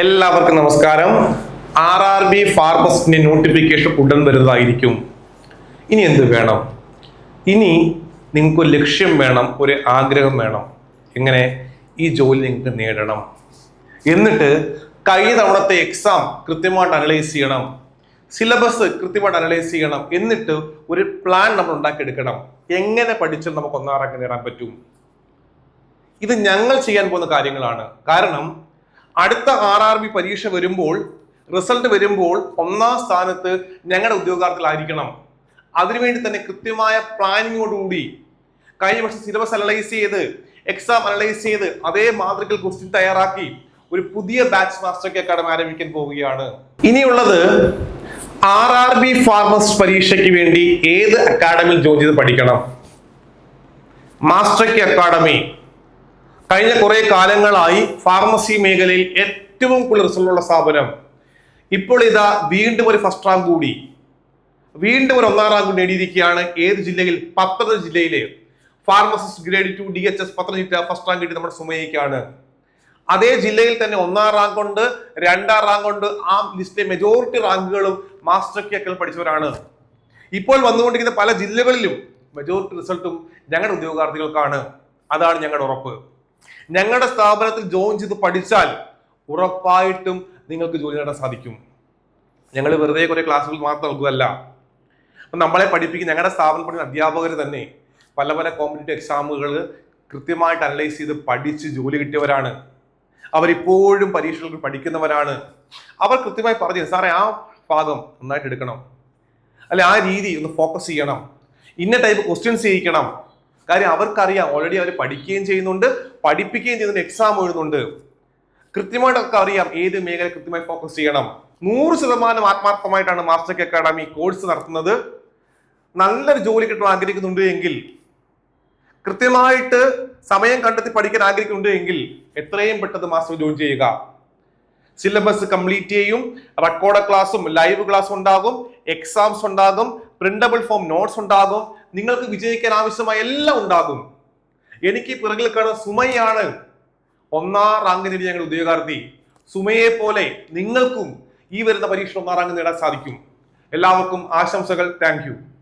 എല്ലാവർക്കും നമസ്കാരം. R R B ഫാർമസിന്റെ നോട്ടിഫിക്കേഷൻ ഉടൻ വരുന്നതായിരിക്കും. ഇനി എന്ത് വേണം? ഇനി നിങ്ങൾക്ക് ഒരു ലക്ഷ്യം വേണം ഒരു ആഗ്രഹം വേണം. എങ്ങനെ? ഈ ജോലി നിങ്ങൾക്ക് നേടണം. എന്നിട്ട് കഴിഞ്ഞ തവണത്തെ എക്സാം കൃത്യമായിട്ട് അനലൈസ് ചെയ്യണം. സിലബസ് കൃത്യമായിട്ട് അനലൈസ് ചെയ്യണം. എന്നിട്ട് ഒരു പ്ലാൻ നമ്മൾ ഉണ്ടാക്കിയെടുക്കണം. എങ്ങനെ പഠിച്ചാൽ നമുക്ക് ഒന്നാം റാങ്ക് നേടാൻ പറ്റും? ഇത് ഞങ്ങൾ ചെയ്യാൻ പോകുന്ന കാര്യങ്ങളാണ്. കാരണം അടുത്ത ആർ ആർ ബി പരീക്ഷ വരുമ്പോൾ റിസൾട്ട് വരുമ്പോൾ ഒന്നാം സ്ഥാനത്ത് ഞങ്ങളുടെ ഉദ്യോഗാർത്ഥികളായിരിക്കണം. അതിനുവേണ്ടി തന്നെ കൃത്യമായ പ്ലാനിങ്ങോടുകൂടി കഴിഞ്ഞ വർഷം സിലബസ് അനലൈസ് ചെയ്ത് എക്സാം അനലൈസ് ചെയ്ത് അതേ മാതൃകയിൽ ക്വസ്റ്റ്യൻ തയ്യാറാക്കി ഒരു പുതിയ ബാച്ച് മാസ്റ്റർ അക്കാഡമി ആരംഭിക്കാൻ പോവുകയാണ്. ഇനിയുള്ളത് ആർ ആർ ബി ഫാർമസിസ്റ്റ് പരീക്ഷയ്ക്ക് വേണ്ടി ഏത് അക്കാഡമിയിൽ ജോയിൻ ചെയ്ത് പഠിക്കണം? മാസ്റ്റർ അക്കാഡമി കഴിഞ്ഞ കുറേ കാലങ്ങളായി ഫാർമസി മേഖലയിൽ ഏറ്റവും കൂടുതൽ റിസൾട്ടുള്ള സ്ഥാപനം. ഇപ്പോൾ ഇതാ വീണ്ടും ഒരു ഫസ്റ്റ് റാങ്ക് കൂടി. വീണ്ടും ഒരു ഒന്നാം റാങ്ക് നേടിയിരിക്കുകയാണ് ഏത് ജില്ലയിൽ? പത്തനംതിട്ട ജില്ലയിലെ. Pharmacist grade two D H S Pathanamthitta first rank കിട്ടി നമ്മുടെ സുമയ്ക്കാണ് അതേ ജില്ലയിൽ തന്നെ ഒന്നാം റാങ്ക് കൊണ്ട് രണ്ടാം റാങ്ക് കൊണ്ട് ആ ലിസ്റ്റിലെ മെജോറിറ്റി റാങ്കുകളും മാസ്റ്റർ കെക്കൽ പഠിച്ചവരാണ്. ഇപ്പോൾ വന്നുകൊണ്ടിരിക്കുന്ന പല ജില്ലകളിലും മെജോറിറ്റി റിസൾട്ടും ഞങ്ങളുടെ ഉദ്യോഗാർത്ഥികൾക്കാണ്. അതാണ് ഞങ്ങളുടെ ഉറപ്പ്. ഞങ്ങളുടെ സ്ഥാപനത്തിൽ ജോയിൻ ചെയ്ത് പഠിച്ചാൽ ഉറപ്പായിട്ടും നിങ്ങൾക്ക് ജോലി നേടാൻ സാധിക്കും. ഞങ്ങൾ വെറുതെ കുറെ ക്ലാസ്സുകൾ മാത്രം നൽകുകയല്ല അപ്പം നമ്മളെ പഠിപ്പിക്കുന്ന ഞങ്ങളുടെ സ്ഥാപനം പഠിക്കുന്ന അധ്യാപകർ തന്നെ പല പല കോമ്പറ്റേറ്റീവ് എക്സാമുകൾ കൃത്യമായിട്ട് അനലൈസ് ചെയ്ത് പഠിച്ച് ജോലി കിട്ടിയവരാണ്. അവരിപ്പോഴും പരീക്ഷകൾക്ക് പഠിക്കുന്നവരാണ്. അവർ കൃത്യമായി പറഞ്ഞു സാറേ ആ ഭാഗം നന്നായിട്ട് എടുക്കണം. അല്ലെ ആ രീതി ഒന്ന് ഫോക്കസ് ചെയ്യണം. ഇന്ന ടൈപ്പ് ക്വസ്റ്റ്യൻസ് ചെയ്യിക്കണം. കാര്യം അവർക്കറിയാം. ഓൾറെഡി അവർ പഠിക്കുകയും ചെയ്യുന്നുണ്ട്. പഠിപ്പിക്കുകയും ചെയ്യുന്നുണ്ട്. എക്സാം എഴുതുന്നുണ്ട്. കൃത്യമായിട്ട് അവർക്ക് അറിയാം ഏത് മേഖല കൃത്യമായി ഫോക്കസ് ചെയ്യണം. നൂറ് ശതമാനം ആത്മാർത്ഥമായിട്ടാണ് മാസ്റ്റർ അക്കാഡമി കോഴ്സ് നടത്തുന്നത്. നല്ലൊരു ജോലി കിട്ടാൻ ആഗ്രഹിക്കുന്നുണ്ട് എങ്കിൽ കൃത്യമായിട്ട് സമയം കണ്ടെത്തി പഠിക്കാൻ ആഗ്രഹിക്കുന്നുണ്ട് എങ്കിൽ എത്രയും പെട്ടെന്ന് മാസ്റ്റർ ജോയിൻ ചെയ്യുക. സിലബസ് കംപ്ലീറ്റ് ചെയ്യും. റെക്കോർഡ് ക്ലാസ്സും ലൈവ് ക്ലാസ് ഉണ്ടാകും. എക്സാംസ് ഉണ്ടാകും. പ്രിന്റബിൾ ഫോം നോട്ട്സ് ഉണ്ടാകും. നിങ്ങൾക്ക് വിജയിക്കാൻ ആവശ്യമായ എല്ലാം ഉണ്ടാകും. എനിക്ക് പിറകിൽ കാണുന്ന സുമയാണ്. ഒന്നാം റാങ്ക് നേടിയ ഞങ്ങളുടെ ഉദ്യോഗാർത്ഥി സുമയെ പോലെ നിങ്ങൾക്കും ഈ വരുന്ന പരീക്ഷ ഒന്നാം റാങ്ക് നേടാൻ സാധിക്കും. എല്ലാവർക്കും ആശംസകൾ. താങ്ക്